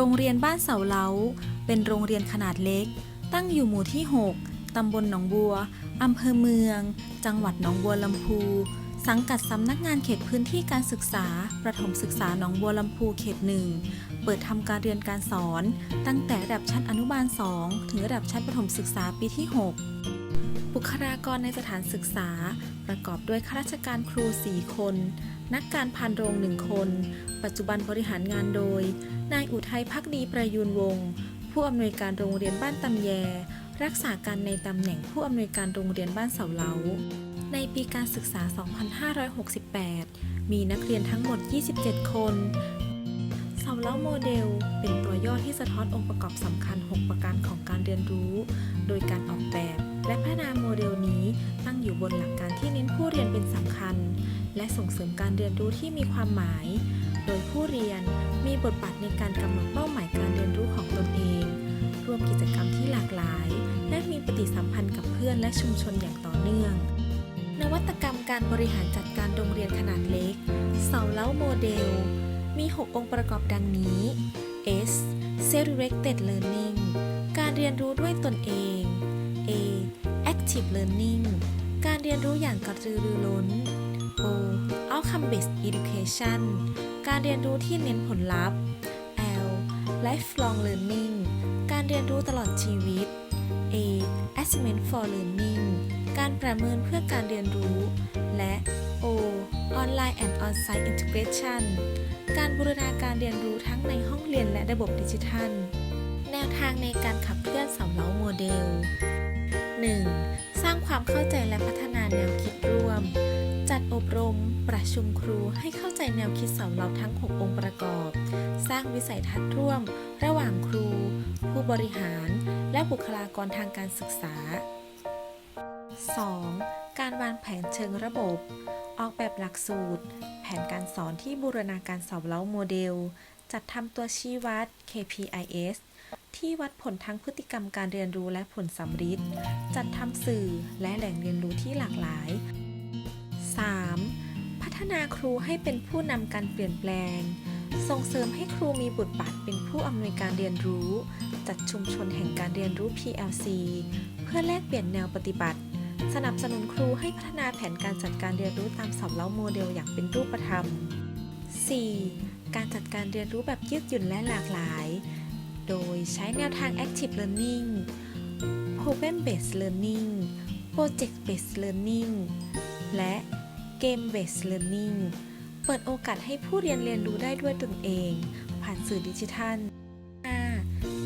รงเรียนบ้านเสาเล้า เป็นโรงเรียนขนาดเล็ก ตั้งอยู่หมู่ที่ 6 ตำบลหนองบัว อำเภอเมือง จังหวัดหนองบัวลำพู สังกัดสำนักงานเขตพื้นที่การศึกษา ประถมศึกษาหนองบัวลำพูเขตหนึ่ง เปิดทำการเรียนการสอน ตั้งแต่ระดับชั้นอนุบาล 2 ถึงระดับชั้นประถมศึกษาปีที่ 6 บุคลากรในสถานศึกษา ประกอบด้วยข้าราชการครู 4 คน นักการพานโรงหนึ่งคน ปัจจุบันบริหารงานโดย นายอุทัยพักดีประยูนวงศ์ผู้อำนวยการโรงเรียนบ้านตำแย รักษาการในตำแหน่งผู้อำนวยการโรงเรียนบ้านเสาเล้าในปีการศึกษา 2568 มีนักเรียนทั้งหมด 27 คนเสาเล้าโมเดล เป็นตัวย่อที่สะท้อนองค์ประกอบสำคัญ 6 ประการของการเรียนรู้ โดยการออกแบบและพัฒนาโมเดลนี้ อยู่บนหลักการที่เน้นผู้เรียนเป็นสำคัญ และส่งเสริมการเรียนรู้ที่มีความหมาย โดยผู้เรียนมีบทบาทในการกำหนดเป้าหมายการเรียนรู้ของตนเอง ร่วมกิจกรรมที่หลากหลาย และมีปฏิสัมพันธ์กับเพื่อนและชุมชนอย่างต่อเนื่อง นวัตกรรมการบริหารจัดการโรงเรียนขนาดเล็กเสาเล้าโมเดล มี 6 องค์ประกอบดังนี้ S Self-Directed Learning การเรียนรู้ด้วยตนเอง A Active Learning การเรียนรู้อย่างกระตือรือร้น O Outcome Based Education การเรียนรู้ที่เน้นผลลัพธ์ L Lifelong Learning การเรียนรู้ตลอดชีวิต A Assessment for Learning การประเมินเพื่อการเรียนรู้ และ O Online and On-site Integration การบูรณาการเรียนรู้ทั้งในห้องเรียนและระบบดิจิทัล แนวทางในการขับเคลื่อนสำเล้าโมเดล 1. สร้างความเข้าใจและพัฒนาแนวคิดร่วม จัดอบรม ประชุมครูให้เข้าใจแนวคิดสำเล้าทั้ง 6 องค์ประกอบ สร้างวิสัยทัศน์ร่วม ระหว่างครู ผู้บริหาร และบุคลากรทางการศึกษา 2. การวางแผนเชิงระบบ ออกแบบหลักสูตร แผนการสอนที่บูรณาการสอบเล้าโมเดล จัดทำตัวชี้วัด KPIS ที่วัดผลทั้งพฤติกรรมการเรียนรู้และผลสัมฤทธิ์จัดทำสื่อและแหล่งเรียนรู้ที่หลากหลาย 3. พัฒนาครูให้เป็นผู้นำการเปลี่ยนแปลง ส่งเสริมให้ครูมีบทบาทเป็นผู้อำนวยการเรียนรู้ จัดชุมชนแห่งการเรียนรู้ PLC เพื่อแลกเปลี่ยนแนวปฏิบัติ สนับสนุนครูให้พัฒนาแผนการจัดการเรียนรู้ตามสอบเล้าโมเดลอย่างเป็นรูปธรรม 4. การจัดการเรียนรู้แบบยืดหยุ่นและหลากหลาย โดยใช้แนวทาง Active Learning Problem Based Learning Project Based Learning และ Game Based Learning เปิดโอกาสให้ผู้เรียนเรียนรู้ได้ด้วยตนเอง ผ่านสื่อดิจิทัล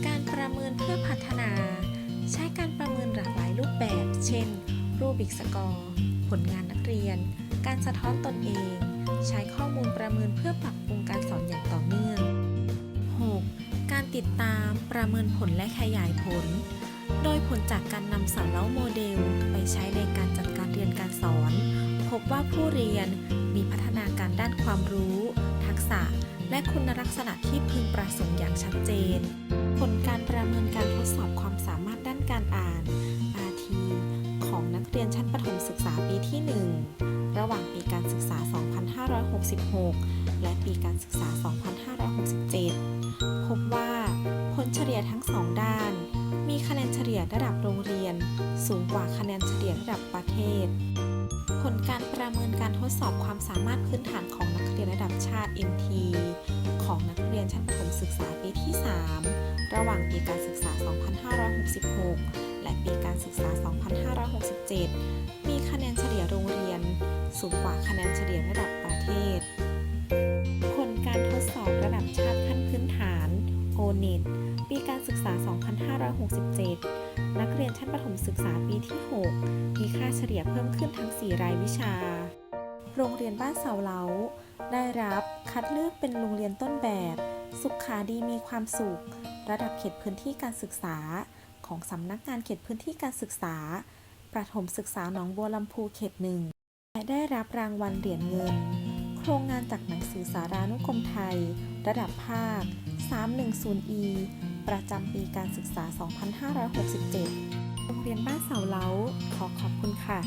การประเมินเพื่อพัฒนา ใช้การประเมินหลากหลายรูปแบบ เช่น รูบิกสกอร์ ผลงานนักเรียน การสะท้อนตนเอง ใช้ข้อ ประเมินเพื่อปรับปรุงการสอนอย่างต่อเนื่อง 6. การติดตามประเมินผลและขยายผล โดยผลจากการนำสาเล้าโมเดล ไปใช้ในการจัดการเรียนการสอน พบว่าผู้เรียนมีพัฒนาการด้านความรู้ ทักษะ และคุณลักษณะที่พึงประสงค์อย่างชัดเจน ผลการประเมินการทดสอบความสามารถด้านการอ่าน RT ของนักเรียนชั้นประถมศึกษาปีที่ 1 ระหว่างปีการศึกษา 2566 และปีการศึกษา 2567 พบว่าผลเฉลี่ยทั้งสองด้าน มีคะแนนเฉลี่ยระดับโรงเรียน สูงกว่าคะแนนเฉลี่ยระดับประเทศ ผลการประเมินการทดสอบความสามารถพื้นฐานของนักเรียนระดับชาติ MT ของนักเรียนชั้นประถมศึกษาปีที่ 3 ระหว่างปีการศึกษา 2566 และปีการศึกษา 2567 มีคะแนนเฉลี่ยโรงเรียน สูงกว่าคะแนนเฉลี่ยระดับ 2567 นักเรียนชั้นประถมศึกษาปีที่ 6 มีค่าเฉลี่ยเพิ่มขึ้นทั้ง 4 รายวิชา โรงเรียนบ้านเสาเลา ได้รับคัดเลือกเป็นโรงเรียนต้นแบบ สุขขาดีมีความสุข ระดับเขตพื้นที่การศึกษา ของสำนักงานเขตพื้นที่การศึกษา ประถมศึกษาหนองบัวลำพูเขตหนึ่งและได้รับรางวัลเหรียญเงิน โครงงานจากหนังสือสารานุกรมไทย ระดับภาค 310E ประจำปีการศึกษา 2567 โรงเรียนบ้านเสาเล้า ขอขอบคุณค่ะ